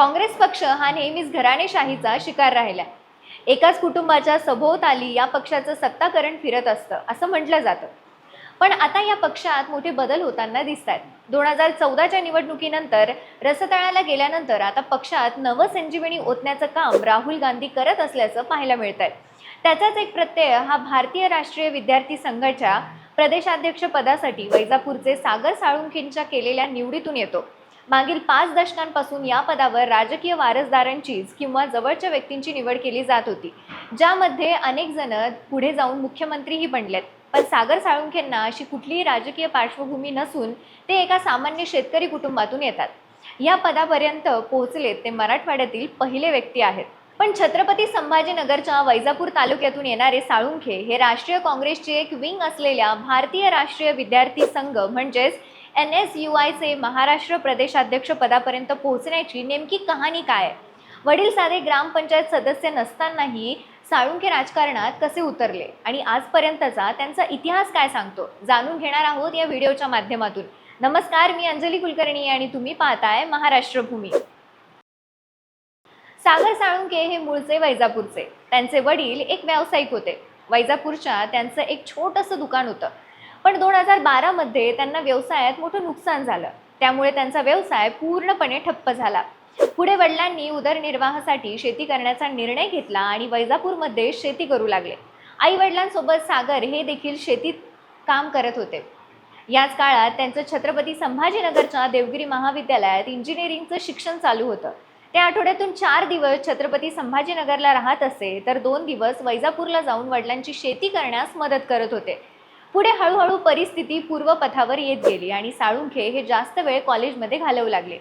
काँग्रेस पक्ष हा नेहमीच घराणेशाहीचा शिकार राहिला. एकाच कुटुंबाच्या सभोवताली या पक्षाचं सत्ताकरण फिरत असतं असं म्हटलं जातं. पण आता या पक्षात मोठे बदल होताना दिसत आहेत दोन हजार चौदाच्या निवडणुकीनंतर रसतळाला गेल्यानंतर आता पक्षात नवसंजीवनी ओतण्याचं काम राहुल गांधी करत असल्याचं पाहायला मिळत आहे त्याचाच एक प्रत्यय हा भारतीय राष्ट्रीय विद्यार्थी संघाच्या प्रदेशाध्यक्ष पदासाठी वैजापूरचे सागर साळुंखेंच्या केलेल्या निवडीतून येतो. मागील पाच दशकांपासून या पदावर राजकीय वारसदारांचीच किंवा जवळच्या व्यक्तींची निवड केली जात होती ज्यामध्ये अनेक जण पुढे जाऊन मुख्यमंत्रीही बनलेत. पण सागर साळुंखेंना अशी कुठलीही राजकीय पार्श्वभूमी नसून ते एका सामान्य शेतकरी कुटुंबातून येतात. या पदापर्यंत पोहोचलेत ते मराठवाड्यातील पहिले व्यक्ती आहेत. पण छत्रपती संभाजीनगरच्या वैजापूर तालुक्यातून येणारे साळुंखे हे राष्ट्रीय काँग्रेसचे एक विंग असलेल्या भारतीय राष्ट्रीय विद्यार्थी संघ म्हणजेच एन एस यू आयचे महाराष्ट्र प्रदेशाध्यक्ष पदापर्यंत पोहोचण्याची नेमकी कहाणी काय? आहे? वडील साधे ग्रामपंचायत सदस्य नसतानाही साळुंखे राजकारणात कसे उतरले? आणि आजपर्यंतचा त्यांचा इतिहास काय सांगतो? जाणून घेणार आहोत या व्हिडिओच्या माध्यमातून. नमस्कार मी अंजली कुलकर्णी आणि तुम्ही पाहताय महाराष्ट्र भूमी. सागर साळुंके हे मूळचे वैजापूरचे. त्यांचे वडील एक व्यावसायिक होते. वैजापूरच्या त्यांचं एक छोटंसं दुकान होतं. पण दोन हजार बारामध्ये त्यांना व्यवसायात मोठं नुकसान झालं. त्यामुळे त्यांचा व्यवसाय पूर्णपणे ठप्प झाला. पुढे वडिलांनी उदरनिर्वाहासाठी शेती करण्याचा निर्णय घेतला आणि वैजापूरमध्ये शेती करू लागले. आई वडिलांसोबत सागर हे देखील शेतीत काम करत होते. याच काळात त्यांचं छत्रपती संभाजीनगरच्या देवगिरी महाविद्यालयात इंजिनिअरिंगचं शिक्षण चालू होतं. त्या आठवड्यातून चार दिवस छत्रपती संभाजीनगरला राहत असे तर दोन दिवस वैजापूरला जाऊन वडिलांची शेती करण्यास मदत करत होते. पुढे हळूहळू परिस्थिती पूर्वपथावर येत गेली आणि साळुंखे हे जास्त वेळ कॉलेजमध्ये घालवू लागले.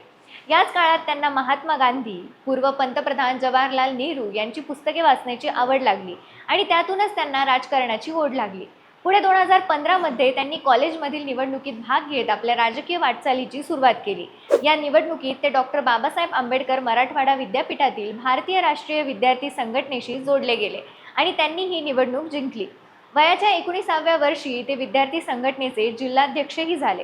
याच काळात त्यांना महात्मा गांधी पूर्व पंतप्रधान जवाहरलाल नेहरू यांची पुस्तके वाचण्याची आवड लागली आणि त्यातूनच त्यांना राजकारणाची ओढ लागली. पुढे दोन हजार पंधरामध्ये त्यांनी कॉलेजमधील निवडणुकीत भाग घेत आपल्या राजकीय वाटचालीची सुरुवात केली. या निवडणुकीत ते डॉक्टर बाबासाहेब आंबेडकर मराठवाडा विद्यापीठातील भारतीय राष्ट्रीय विद्यार्थी संघटनेशी जोडले गेले आणि त्यांनी ही निवडणूक जिंकली. वयाच्या एकोणीसाव्या वर्षी ते विद्यार्थी संघटनेचे जिल्हाध्यक्षही झाले.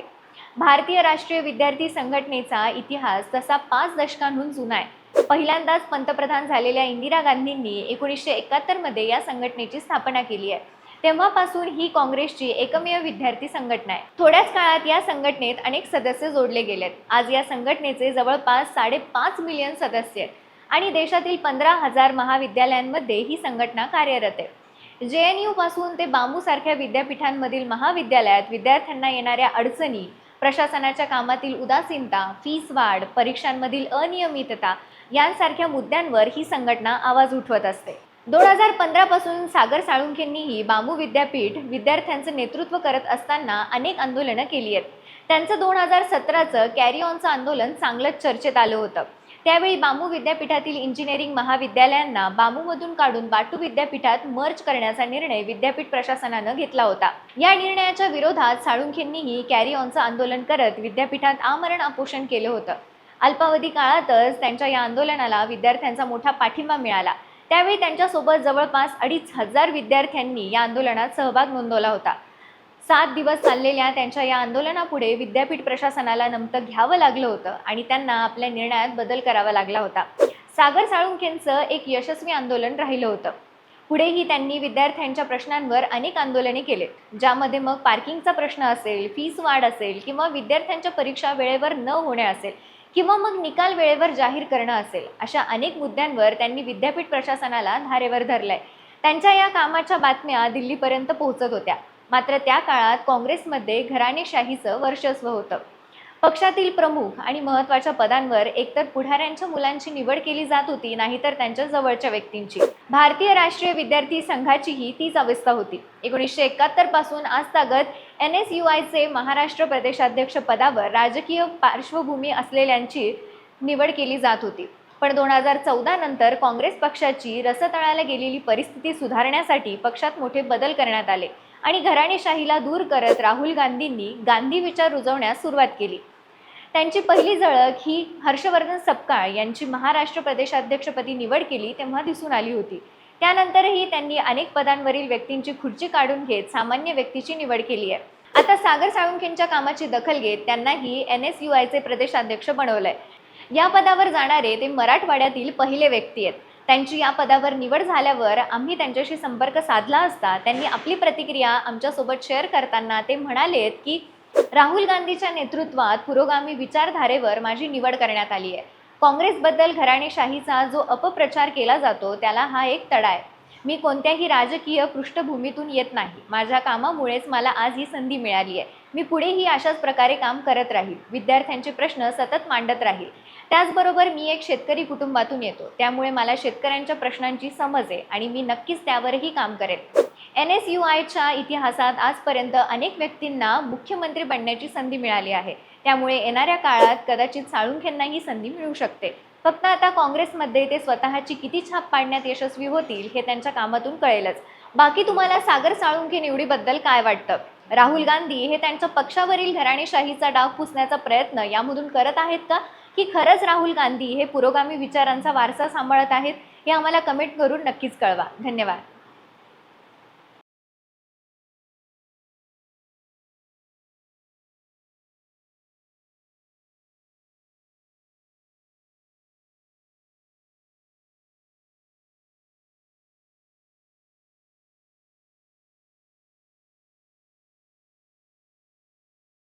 भारतीय राष्ट्रीय विद्यार्थी संघटनेचा इतिहास तसा पाच दशकांहून जुना आहे. पहिल्यांदाच पंतप्रधान झालेल्या इंदिरा गांधींनी एकोणीसशे एकाहत्तरमध्ये या संघटनेची स्थापना केली आहे. तेव्हापासून ही काँग्रेसची एकमेव विद्यार्थी संघटना आहे. थोड्याच काळात या संघटनेत अनेक सदस्य जोडले गेलेत. आज या संघटनेचे जवळपास साडेपाच मिलियन सदस्य आहेत. आणि देशातील पंधरा हजार महाविद्यालयांमध्ये ही संघटना कार्यरत आहे. जे एन यू पासून ते बांबूसारख्या विद्यापीठांमधील महाविद्यालयात विद्यार्थ्यांना येणाऱ्या अडचणी प्रशासनाच्या कामातील उदासीनता फीस वाढ परीक्षांमधील अनियमितता यांसारख्या मुद्द्यांवर ही संघटना आवाज उठवत असते. दोन हजार पंधरापासून सागर साळुंखेंनीही बांबू विद्यापीठ विद्यार्थ्यांचं नेतृत्व करत असताना अनेक आंदोलनं केली आहेत. त्यांचं दोन हजार सतराचं कॅरी ऑनचं आंदोलन चांगलंच चर्चेत आलं होतं. त्यावेळी बांबू विद्यापीठातील इंजिनिअरिंग महाविद्यालयांना बांबूमधून काढून बाटू विद्यापीठात मर्ज करण्याचा निर्णय विद्यापीठ प्रशासनानं घेतला होता. या निर्णयाच्या विरोधात साळुंखेंनीही कॅरी ऑनचं आंदोलन करत विद्यापीठात आमरण अपोषण केलं होतं. अल्पावधी काळातच त्यांच्या या आंदोलनाला विद्यार्थ्यांचा मोठा पाठिंबा मिळाला. त्यावेळी त्यांच्यासोबत जवळपास अडीच हजार विद्यार्थ्यांनी या आंदोलनात सहभाग नोंदवला होता. सात दिवस चाललेल्या त्यांच्या या आंदोलनापुढे विद्यापीठ प्रशासनाला नमतं घ्यावं लागलं होतं आणि त्यांना आपल्या निर्णयात बदल करावा लागला होता. सागर साळुंखेंचं एक यशस्वी आंदोलन राहिलं होतं. पुढेही त्यांनी विद्यार्थ्यांच्या प्रश्नांवर अनेक आंदोलने केलेत ज्यामध्ये मग पार्किंगचा प्रश्न असेल फीस वाढ असेल किंवा विद्यार्थ्यांच्या परीक्षा वेळेवर न होणे असेल किंवा मग निकाल वेळेवर जाहीर करणं असेल अशा अनेक मुद्द्यांवर त्यांनी विद्यापीठ प्रशासनाला धारेवर धरलंय. त्यांच्या या कामाच्या बातम्या दिल्लीपर्यंत पोहोचत होत्या. मात्र त्या काळात काँग्रेसमध्ये घराणेशाहीचं वर्चस्व होतं. पक्षातील प्रमुख आणि महत्त्वाच्या पदांवर एकतर पुढाऱ्यांच्या मुलांची निवड केली जात होती नाहीतर त्यांच्या जवळच्या व्यक्तींची. भारतीय राष्ट्रीय विद्यार्थी संघाचीही तीच अवस्था होती. एकोणीसशे एकाहत्तरपासून आज तागत एन एस यू आयचे महाराष्ट्र प्रदेशाध्यक्ष पदावर राजकीय पार्श्वभूमी असलेल्यांची निवड केली जात होती. पण दोन हजार चौदा नंतर काँग्रेस पक्षाची रसतळाला गेलेली परिस्थिती सुधारण्यासाठी पक्षात मोठे बदल करण्यात आले. आणि घराणेशाहीला दूर करत राहुल गांधींनी गांधी विचार रुजवण्यास सुरुवात केली. त्यांची पहिली झळक ही हर्षवर्धन सपकाळ यांची महाराष्ट्र प्रदेशाध्यक्षपदी निवड केली तेव्हा दिसून आली होती. त्यानंतरही त्यांनी अनेक पदांवरील व्यक्तींची खुर्ची काढून घेत सामान्य व्यक्तीची निवड केली आहे. आता सागर साळुंखेंच्या कामाची दखल घेत त्यांनाही एन एस यू आयचे प्रदेशाध्यक्ष बनवलंय. या पदावर जाणारे ते मराठवाड्यातील पहिले व्यक्ती आहेत. त्यांची या पदावर निवड झाल्यावर आम्ही त्यांच्याशी संपर्क साधला असता त्यांनी आपली प्रतिक्रिया आमच्यासोबत शेअर करताना ते म्हणालेत की राहुल गांधीच्या नेतृत्वात पुरोगामी विचारधारेवर माझी निवड करण्यात आली आहे. काँग्रेसबद्दल घराणेशाहीचा जो अपप्रचार केला जातो त्याला हा एक तडा आहे. मी कोणत्याही राजकीय पृष्ठभूमीतून येत नाही. माझ्या कामामुळेच मला आज ही संधी मिळाली आहे. मी पुढेही अशाच प्रकारे काम करत राहील. विद्यार्थ्यांचे प्रश्न सतत मांडत राहील. त्याचबरोबर मी एक शेतकरी कुटुंबातून येतो. त्यामुळे मला शेतकऱ्यांच्या प्रश्नांची समज आहे आणि मी नक्कीच त्यावरही काम करेन एन एस यू आयच्या इतिहासात आजपर्यंत अनेक व्यक्तींना मुख्यमंत्री बनण्याची संधी मिळाली आहे. त्यामुळे येणाऱ्या काळात कदाचित साळुंखेंना ही संधी मिळू शकते. फक्त आता काँग्रेसमध्ये ते स्वतःची किती छाप पाडण्यात यशस्वी होतील हे त्यांच्या कामातून कळेलच. बाकी तुम्हाला सागर साळुंखे निवडीबद्दल काय वाटतं? राहुल गांधी हे त्यांच्या पक्षावरील घराणेशाहीचा डाव पुसण्याचा प्रयत्न यामधून करत आहेत का? की खरंच राहुल गांधी हे पुरोगामी विचारांचा वारसा सांभाळत आहेत? हे आम्हाला कमेंट करून नक्कीच कळवा. धन्यवाद.